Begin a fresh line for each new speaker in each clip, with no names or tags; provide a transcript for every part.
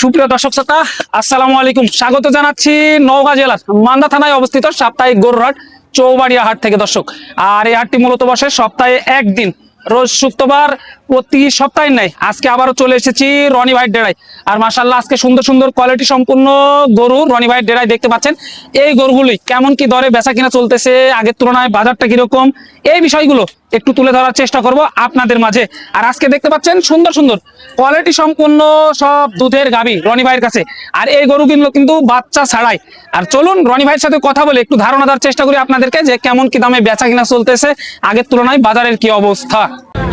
সুপ্রিয় দর্শক শ্রোতা, আসসালামু আলাইকুম। স্বাগত জানাচ্ছি নওগাঁ জেলার মান্দা থানায় অবস্থিত সাপ্তাহিক গরুরহাট চৌবাড়িয়া হাট থেকে দর্শক। আর এই হাটটি মূলত বসে সপ্তাহে একদিন, রোজ শুক্রবার প্রতি সপ্তাহে নেই। আজকে আবারও চলে এসেছি রনি ভাইয়ের ডেরায়। আর মাসাল্লাহ আজকে সুন্দর সুন্দর কোয়ালিটি সম্পূর্ণ গরু রনি ভাইয়ের ডেরায় দেখতে পাচ্ছেন। এই গরুগুলি কেমন কি দরে বেচা কিনা চলতেছে, আগের তুলনায় বাজারটা কীরকম, এই বিষয়গুলো একটু তুলে ধরার চেষ্টা করব আপনাদের মাঝে। আর আজকে দেখতে পাচ্ছেন সুন্দর সুন্দর কোয়ালিটি সম্পূর্ণ সব দুধের গাবি রনি ভাইয়ের কাছে। আর এই গরুগুলো কিন্তু বাচ্চা ছাড়াই। আর চলুন রনি ভাইয়ের সাথে কথা বলে একটু ধারণা দেওয়ার চেষ্টা করি আপনাদেরকে যে কেমন কি দামে বেচা কিনা চলতেছে, আগের তুলনায় বাজারের কি অবস্থা।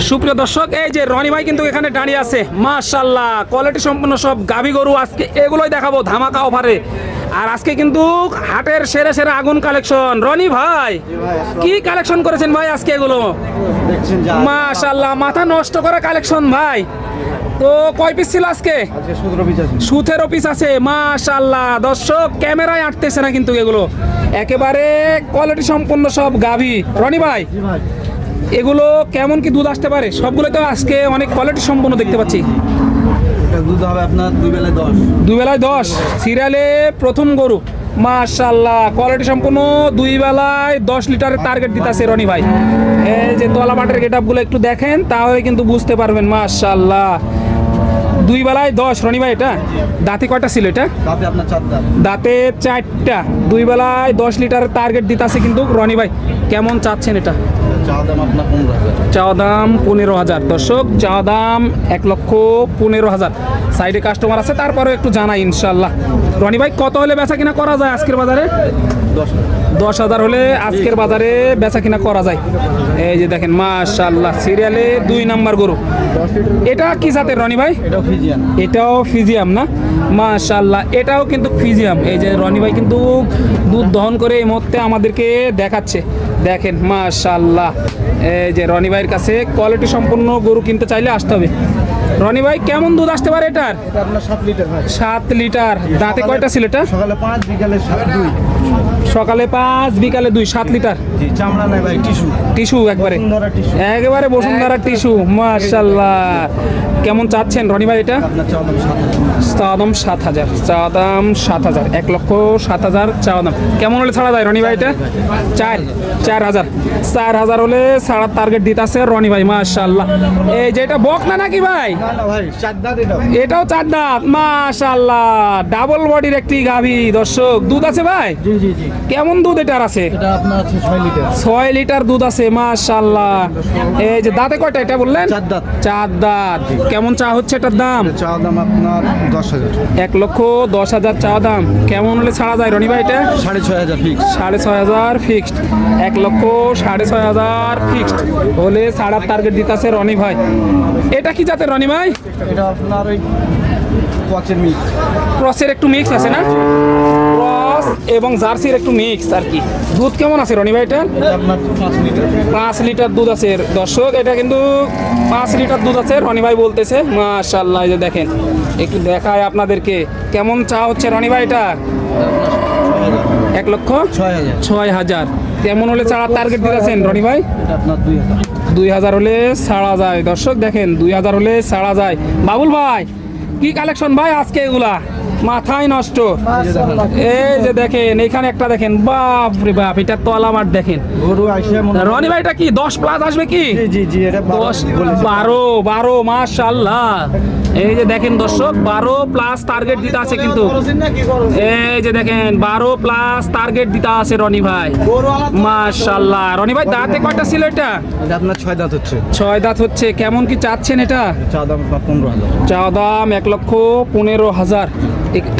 সুপ্রিয় দর্শক এই যে রনি ভাই কিন্তু এখানে দাঁড়িয়ে আছে। মাশাল্লাহ কোয়ালিটি সম্পন্ন সব গাবি গরু আজকে এগুলোই দেখাবো ধামাকা অফারে আর আজকে কিন্তু হাটের সেরা সেরা আগুন কালেকশন রনি ভাই কি কালেকশন করেছেন ভাই আজকে এগুলো? মাশাল্লাহ মাথা নষ্ট করা কালেকশন ভাই। তো কয় পিস ছিল আজকে?
সতেরো পিস আছে।
মাশাল্লাহ দর্শক ক্যামেরায় আটতেছে না কিন্তু এগুলো। একেবারে কোয়ালিটি সম্পন্ন সব গাভী। রনি ভাই। এগুলো কেমন কি দুধ আসতে পারে? সবগুলো তো আজকে অনেক কোয়ালিটি সম্পন্ন দেখতে পাচ্ছি।
দুধ হবে আপনার দুই বেলায় দশ।
দুই বেলায় দশ। সিরিয়ালে প্রথম গরু। মাশাল্লাহ কোয়ালিটি সম্পূর্ণ দুই বেলায় দশ লিটারের টার্গেট দিতেছে রনি ভাই। এই যে তলা মাটের গেট আপগুলো একটু দেখেন তাহলে কিন্তু বুঝতে পারবেন মাশাল্লাহ দুই বেলায় দশ রনি ভাই এটা? দাঁতে কয়টা ছিল এটা? দাঁতে চারটা। দুই বেলায় দশ লিটারের টার্গেট দিতেছে কিন্তু রনি ভাই। কেমন চাচ্ছেন এটা?
চা দাম পনেরো হাজার।
চাওয়া দাম পনেরো হাজার। দর্শক চাওয়া দাম এক লক্ষ পনেরো হাজার। সাইডে কাস্টমার আছে তারপরেও একটু জানাই ইনশাল্লাহ রনি ভাই কত হলে বেচা কিনা করা যায় আজকের বাজারে?
দশ হাজার।
হলে আজকের বাজারে বেচা কিনা করা যায়। এই যে দেখেন মাশাল্লাহ সিরিয়ালে দুই নাম্বার গরু। এটা কি জাতের রনি ভাই?
এটাও
এটাও ফিজিয়াম না? মাশাল্লাহ এটাও কিন্তু ফিজিয়াম। এই যে রনি ভাই কিন্তু দুধ দহন করে এই মুহূর্তে আমাদেরকে দেখাচ্ছে। দেখেন মাশাল্লাহ এই যে রনি ভাইয়ের কাছে কোয়ালিটি সম্পন্ন গরু কিনতে চাইলে আসতে হবে। রনি ভাই কেমন দুধ আসতে পারে এটার?
এটা সাত লিটার
দাঁতে কয়টা ছিল এটা?
সকালে পাঁচ বিকালে দুই।
সকালে পাঁচ বিকালে দুই সাত লিটার।
জি চামড়া নাই ভাই টিস্যু।
টিস্যু একবারে। একেবারে বসুন্ধরা টিস্যু মাশাল্লাহ কেমন চাচ্ছেন রনি ভাই এটা?
চা দাম সাত হাজার
চা দাম সাত হাজার এক লক্ষ সাত হাজার চা দাম কেমন হলে ছাড়া যায় রনি ভাই এটা? চার চার হাজার। চার হাজার হলে ছাড়ার টার্গেট দিতেছে রনি ভাই মাশাল্লাহ এই যে এটা বক না নাকি ভাই?
দাঁত
এটাও। চার দাঁত মাশাল্লাহ ডাবল বডির একটি গাভী দর্শক। দুধ আছে ভাই? কেমন দুধ এটার আছে?
আছে ছয় লিটার।
ছয় লিটার দুধ আছে মাশাল্লাহ এই যে দাঁতে কয়টা এটা বললেন?
চার দাঁত।
চার দাঁত। কেমন চা হচ্ছে এটার দাম?
চা দাম আপনার দশ হাজার।
এক লক্ষ দশ হাজার চা দাম। কেমন হলে ছাড়া যায় রনি ভাই এটা?
সাড়ে ছয় হাজার ফিক্সড
সাড়ে ছয় হাজার ফিক্সড এক লক্ষ সাড়ে ছয় হাজার ফিক্সড হলে ছাড়ার টার্গেট দিতেছে রনি ভাই। এটা কি জাতের রনি ভাই?
এটা আপনার ওই ক্রসের মিক্স।
ক্রসের একটু মিক্স আছে না? ক্রস এবং জার্সির একটু মিক্স আর কি। দুধ কেমন আছে রনি ভাইটার
এটা? পাঁচ লিটার
দুধ আছে দর্শক এটা কিন্তু পাঁচ লিটার দুধ আছে রনি ভাই বলতেছে। মাশাল্লাহ যে দেখেন একটু দেখায় আপনাদেরকে। কেমন চা হচ্ছে রনি ভাই এটা? এক লক্ষ?
ছয় হাজার।
কেমন হলে ছাড়ার টার্গেট দিতেছেন রনি ভাই?
দুই হাজার
হলে ছাড়া যায়। দর্শক দেখেন দুই হাজার হলে ছাড়া যায়। বাবুল ভাই কি কালেকশন ভাই আজকে এগুলা? মাথায় নষ্ট। এই যে দেখেন এখানে একটা দেখেন বাপ রে বাপ এটা তলা মাঠ দেখেন। রনি ভাইটা কি দশ প্লাস আসবে কি?
জি জি জি এটা বারো
দশ। বারো বারো মাশাল্লাহ এই যে দেখেন দর্শক বারো প্লাস টার্গেট দিতে আছে কিন্তু। এই যে দেখেন বারো প্লাস টার্গেট দিতে আছে রনি ভাই। মাশাল্লাহ রনি ভাই দাঁতে কয়টা ছিল এটা?
এটা আপনার ছয় দাঁত হচ্ছে।
ছয় দাঁত হচ্ছে কেমন কি চাচ্ছেন এটা?
চা দাম পনেরো হাজার।
চা দাম এক লক্ষ পনেরো হাজার।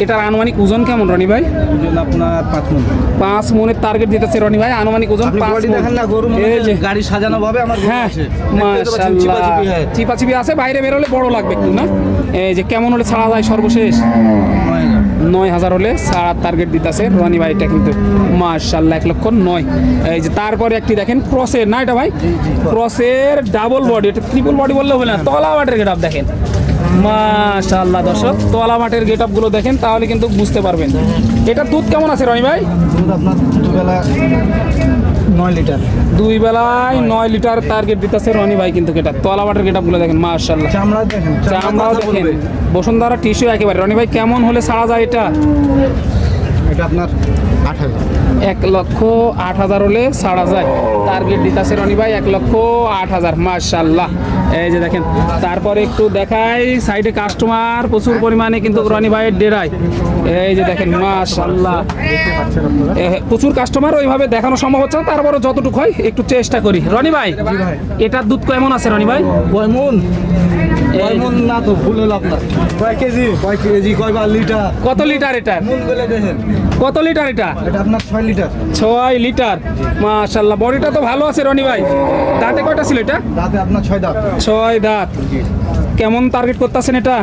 এটার আনুমানিক ওজন কেমন রনি ভাই?
ওজন আপনার পাঁচ মন।
পাঁচ মনের টার্গেট দিতেছে রনি ভাই আনুমানিক ওজন পাঁচ
দেখেন না গরু গাড়ি সাজানো ভাবে আমার
হ্যাঁ মাশাআল্লাহ
চিপাচিপি
আছে বাইরে বেরোলে বড় লাগবে একটু না? এই যে কেমন হলে ছাড়া যায় সর্বশেষ?
নয় হাজার।
হলে ছাড়ার টার্গেট দিতেছে রনি ভাই এটা কিন্তু মাশাল্লাহ এক লক্ষ নয়। এই যে তারপরে একটি দেখেন ক্রসের না এটা ভাই? ক্রসের ডাবল বডি এটা ট্রিপল বডি বললে হবে না তলা মাঠের গেট দেখেন। মাশাল্লাহ দর্শক তোলা মাঠের গেট আপগুলো দেখেন তাহলে কিন্তু বুঝতে পারবেন। এটা দুধ কেমন আছে রনি ভাই?
দুধ আপনার দুবেলা নয় লিটার।
দুই বেলায় নয়। লিটার টার্গেট দিতেছে রনি ভাই কিন্তু এটা তলা মাঠের গেট আপগুলো দেখেন মাশাল্লাহ
চামড়া দেখেন
চামড়াও দেখেন। বসুন্ধরা টিস্যু একেবারে। রনি ভাই কেমন হলে ছাড়া যায় এটা?
এটা আপনার আট হাজার।
এক লক্ষ আট হাজার হলে ছাড়া যায় টার্গেট দিতেছে রনি ভাই এক লক্ষ আট হাজার মার্শাল্লাহ এই যে দেখেন তারপরে একটু দেখাই সাইডে কাস্টমার প্রচুর পরিমাণে কিন্তু রনি ভাইয়ের ডেরায়। এই যে দেখেন মার্শাল্লাহ এ, প্রচুর কাস্টমার ওইভাবে দেখানো সম্ভব হচ্ছে না তারপরে যতটুকু হয় একটু চেষ্টা করি। রনি ভাই
ভাই।
এটার দুধ কেমন আছে রনি ভাই?
কয় মন না তো ভুল হলো আপনার কয় কেজি? কয় কেজি কয় লিটার?
কত লিটার এটা
মন বলে দেখেন।
কত লিটার এটা?
এটা আপনার ছয় লিটার।
ছয় লিটার। মাশাল্লাহ বডিটা তো ভালো আছে রনি ভাই। দাঁতে কয়টা ছিল এটা?
দাঁতে আপনার ছয় দাঁত।
ছয় দাঁত। কেমন টার্গেট করতেছেন এটা?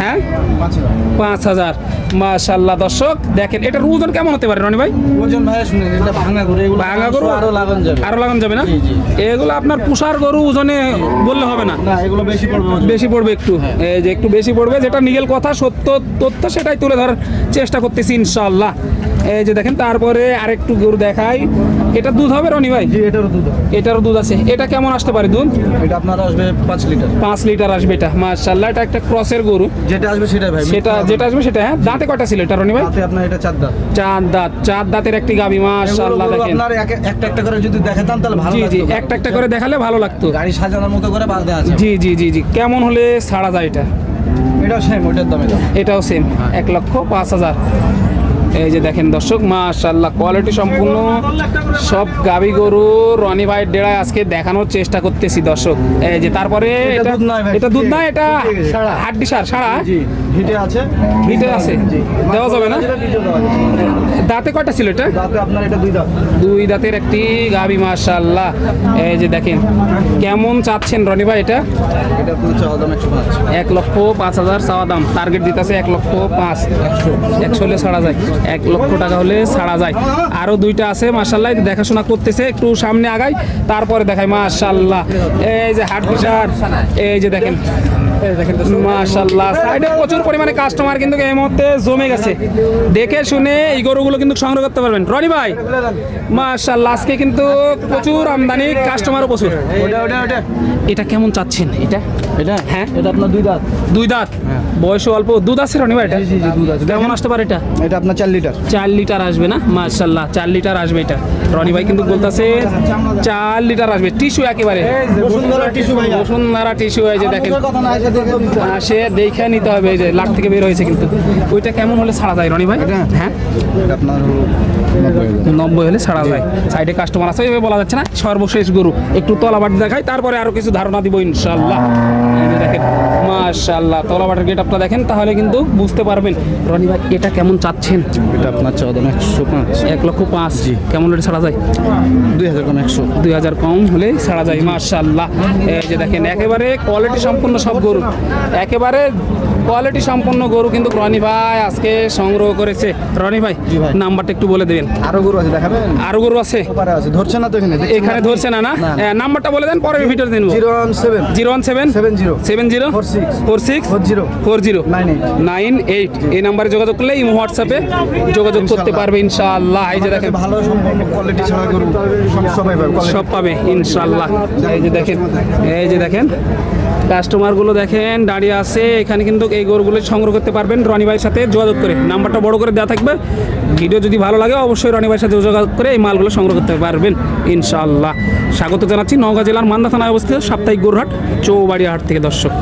হ্যাঁ।
পাঁচ হাজার
পাঁচ হাজার। মাশাল্লাহ দর্শক দেখেন এটার ওজন কেমন হতে পারে রনি ভাই?
ওজন ভাই শুনে এটা ভাঙা গরু এগুলো
ভাঙা গরু?
আরও লাগান যাবে।
আরও লাগান যাবে না। এগুলো আপনার পুষার গরু ওজনে বললে হবে না?
না এগুলো বেশি পড়বে।
বেশি পড়বে একটু? এই যে একটু বেশি পড়বে যেটা নিগেল কথা সত্য তথ্য সেটাই তুলে ধরার চেষ্টা করতেছি ইনশাল্লাহ এই যে দেখেন তারপরে আরেকটু গরু দেখাই। এটা দুধ হবে রনি ভাই?
জি এটারও দুধ
এটারও দুধ আছে। এটা কেমন আসতে পারে দুধ?
এটা আপনার আসবে পাঁচ লিটার।
পাঁচ লিটার আসবে এটা মার্শাল্লাহ এটা একটা ক্রসের গরু।
যেটা আসবে সেটাই ভাই
সেটা যেটা আসবে সেটা হ্যাঁ দাঁতে কয়টা ছিল এটা রনি ভাই?
রাতে আপনার এটা চার দাঁত।
চার দাঁত চার দাঁতের একটি গাবি
এগুলো
দেখেন।
আপনার একটা একটা করে যদি দেখাতাম তাহলে ভালো
জি জি একটা একটা করে দেখালে ভালো লাগতো।
গাড়ি সাজানোর মতো করে বাঁধে আছে।
জি জি জি জি কেমন হলে ছাড়া যায় এটা?
এটাও সেম ওইটার দামে দাম।
এটাও সেম এক লক্ষ পাঁচ হাজার। এই যে দেখেন দর্শক মাশাল্লাহ কোয়ালিটি সম্পূর্ণ। সব গাবি গরু রনি ভাইয়ের ডেড়ায় আজকে দেখানোর চেষ্টা করতেছি দর্শক। এই যে তারপরে
এটা দুধ না
এটা। হাড্ডি সার সারা?
হিটে আছে।
হিটে আছে? দেওয়া যাবে না। দাঁতে কয়টা ছিল এটা?
দাঁতে আপনার এটা দুই দাঁত।
দুই দাঁতের একটি গাবি মাশাল্লাহ এই যে দেখেন কেমন চাচ্ছেন রনি ভাই এটা?
একশো
এক লক্ষ পাঁচ হাজার চাওয়া দাম। টার্গেট দিতেছে এক লক্ষ পাঁচ। একশো। হলে ছাড়া যায়। এক লক্ষ টাকা হলে ছাড়া যায়। আরও দুইটা আছে মার্শাল্লাহ দেখাশোনা করতেছে, একটু সামনে আগাই, তারপরে দেখাই, মাশাল্লাহ। এই যে হাট বিচার এই যে দেখেন। মাশাল্লাহ প্রচুর পরিমাণে কাস্টমার কিন্তু এই মুহূর্তে জমে গেছে। দেখে শুনে এই গরুগুলো কিন্তু সংগ্রহ করতে পারবেন। ভাই আজকে কিন্তু প্রচুর আমদানি কাস্টমারও প্রচুর। এটা কেমন চাচ্ছেন এটা?
এটা?
হ্যাঁ।
এটা আপনার দুই দাঁত।
দুই দাঁত? বয়স অল্প। দুধ আছে রনি ভাই এটা?
জি, জি, জি, দুধ আছে।
কেমন আসতে পারে এটা?
এটা আপনার চার লিটার।
চার লিটার আসবে না? মার্শাল্লাহ চার লিটার আসবে এটা। রনি ভাই কিন্তু বলতেছে চার লিটার আসবে। টিস্যু একেবারে।
বসুন্ধরা টিস্যু ভাই।
বসুন্ধরা টিস্যু এই যে দেখেন।
এসে দেখে
সে দেখে নিতে হবে এই যে লাখ থেকে বের হয়েছে কিন্তু। ওইটা কেমন হলে ছাড়া যায় রনি ভাই? হ্যাঁ?
এটা আপনার নব্বই
হলে ছাড়া যায়। সাইডে কাস্টমার আছে এভাবে বলা যাচ্ছে না। সর্বশেষ গরু। একটু তলাবাটি দেখাই তারপরে আরও কিছু ধারণা দিব ইনশাল্লাহ দেখেন মাশাল্লাহ তলাবাটের গেট আপটা দেখেন তাহলে কিন্তু বুঝতে পারবেন। রনি ভাই এটা কেমন চাচ্ছেন?
এটা আপনার চাওয়া দাম একশো পাঁচ।
এক লক্ষ পাঁচ। জি। কেমন হলে ছাড়া যায়?
দুই হাজার কম একশো।
দুই হাজার কম হলে ছাড়া যায় মার্শাল্লাহ এই যে দেখেন একেবারে কোয়ালিটি সম্পূর্ণ সব গরু। একেবারে কোয়ালিটি সম্পন্ন গরু কিন্তু রনি ভাই আজকে সংগ্রহ করেছে। রনি ভাই নাম্বারটা একটু বলে দেবেন।
আরও গরু আছে দেখাবেন?
আরও গরু আছে?
ধরছে না তো এখানে?
এখানে ধরছে না না?
না।
নাম্বারটা বলে দেন পরে ভিডিও দিন।
Zero one seven.
Zero one seven?
Seven zero.
Seven zero?
Four six.
Four six?
Four zero.
Four zero.
Nine eight.
এই নাম্বারে যোগাযোগ করলে এই হোয়াটসঅ্যাপে যোগাযোগ করতে পারবে ইনশাআল্লাহ এই যে দেখেন।
ভালো কোয়ালিটি ছাড়া গরু
সব পাবে ইনশাল্লাহ। এই যে দেখেন এই যে দেখেন। কাস্টমারগুলো দেখেন দাঁড়িয়ে আছে। এখানে কিন্তু এই গরুগুলো সংগ্রহ করতে পারবেন রনি ভাইয়ের সাথে যোগাযোগ করে। নাম্বারটা বড় করে দেওয়া থাকবে। ভিডিও যদি ভালো লাগে, অবশ্যই রনি ভাইয়ের সাথে যোগাযোগ করে এই মালগুলো সংগ্রহ করতে পারবেন, ইনশাআল্লাহ। স্বাগত জানাচ্ছি নওগাঁ জেলার মান্দা থানায় অবস্থিত সাপ্তাহিক গরুহাট চৌবাড়িয়া হাট থেকে দর্শক।